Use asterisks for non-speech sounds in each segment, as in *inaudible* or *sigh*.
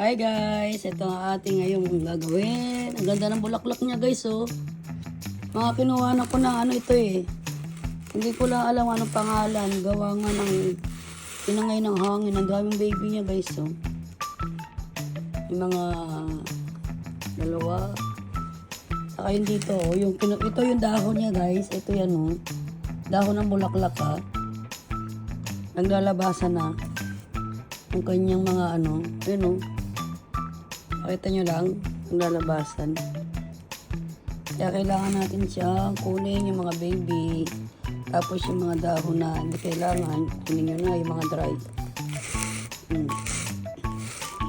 Hi guys, ito ang ating ngayong gagawin. Ang ganda ng bulaklak niya guys oh. Mga kinuha na ko ng ano ito eh. Hindi ko lang alam anong pangalan. Gawa nga ng pinangay ng hangin. Ang daming baby niya guys oh. Yung mga dalawa. Saka yung dito oh. Yung, ito yung dahon niya guys. Ito yan oh. Dahon ng bulaklak ha. Naglalabasan na. Ang kanyang mga ano. Yun oh. Pakita nyo lang, ang lalabasan. Kaya kailangan natin siya kunin yung mga baby. Tapos yung mga dahon na hindi kailangan, kunin nyo na yung mga dry. Hmm.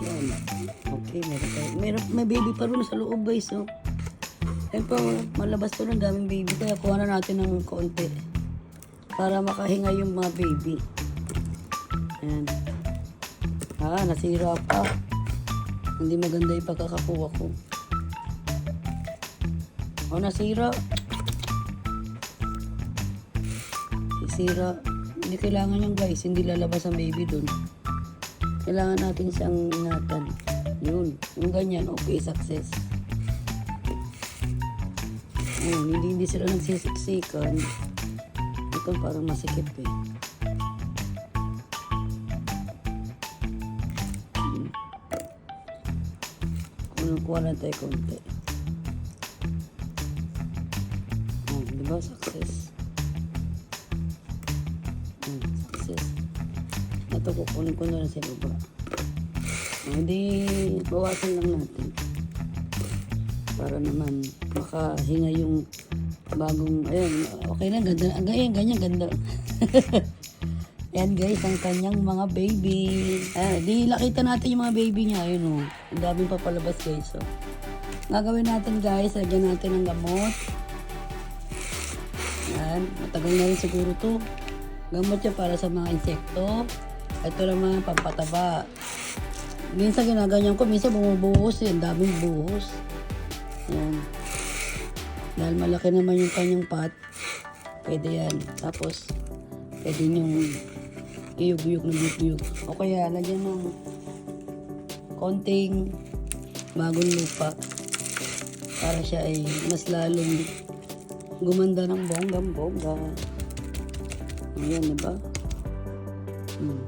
Yan. Okay, meron tayo. Meron, may baby pa rin sa loob guys. Oh. Ayun po, malabas to ng daming baby. Kaya kuha na natin ng konti. Para makahinga yung mga baby. Ayan. Ah, nasira pa. Hindi maganda yung pagkakakuha ko. O, nasira. Sisira. Hindi kailangan yung guys. Hindi lalabas ang baby dun. Kailangan natin siyang ingatan. Yun. Yung ganyan, okay, success. Ayun, hindi, hindi sila nagsisiksikan. Ito parang masikip eh. Kunukuha lang tayo konti. Oh, di ba? Success. Hmm, success. Ito, kukunin ko na lang sa baba. Oh, Hindi, bawasan lang natin. Para naman makahinga yung bagong, ayun, okay na, ganda, ganyan, ganyan, ganda. *laughs* Yan guys, ang kanyang mga baby. Eh, di nakita natin yung mga baby niya. Ayun o. Ang daming papalabas guys. Oh. Gagawin natin guys, lagyan natin ng gamot. Yan. Matagal na rin siguro to. Gamot siya para sa mga insekto. Ito naman, pampataba. Minsan ginaganyan ko, minsan bumubuhos eh. Ang daming buhos. Yan. Dahil malaki naman yung kanyang pot, pwede yan. Tapos, pwede niyong iyog-iyog ng iyog O kaya, lagyan ng konting bagong lupa para siya ay mas lalong gumanda ng bonggang-bongga. Ayan, di ba? Hmm.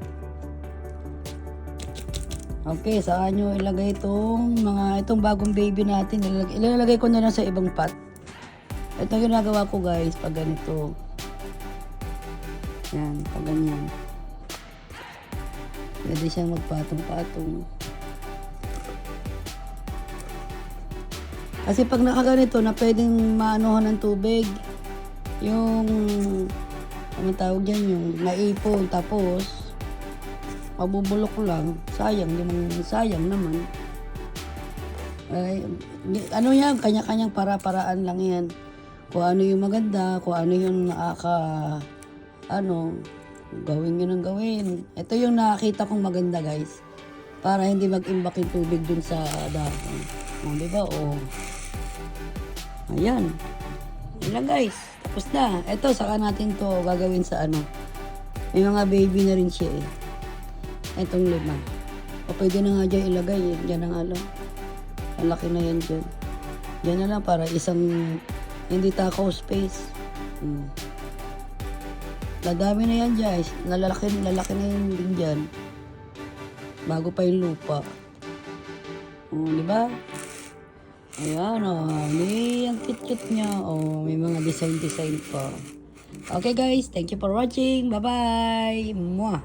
Okay, saan nyo ilagay itong mga, itong bagong baby natin. Ilalagay, ilalagay ko na lang sa ibang pot. Ito ginagawa ko guys, pag ganito. Yan, pag ganyan. Pwede siyang magpatong-patong. Kasi pag nakaganito na pwedeng maanuhan ng tubig, yung, ano tawag dyan, yung naipon, tapos, mabubulok lang, sayang, yung sayang naman. Ay, ano yan, kanya-kanyang para-paraan lang yan. Kung ano yung maganda, kung ano yung nakaka, ano, gawin yun ang gawin. Ito yung nakakita kong maganda guys. Para hindi mag-imbak yung tubig dun sa dahon. O, di ba? O. Ayan. Yan guys. Tapos na. Ito, saka natin to gagawin sa ano. May mga baby na rin siya eh. Itong lima. O pwede na nga dyan ilagay eh. Diyan na nga lang. Ang laki na yan dyan. Diyan na lang para isang hindi takaw space. Hmm. Nadami na yan guys. Nalalaki, lalaki na yun din dyan. Bago pa yung lupa. O, di ba? Ayan o. May ang cute-cute niya. O, may mga design-design pa. Okay guys, thank you for watching. Bye-bye. Mwah.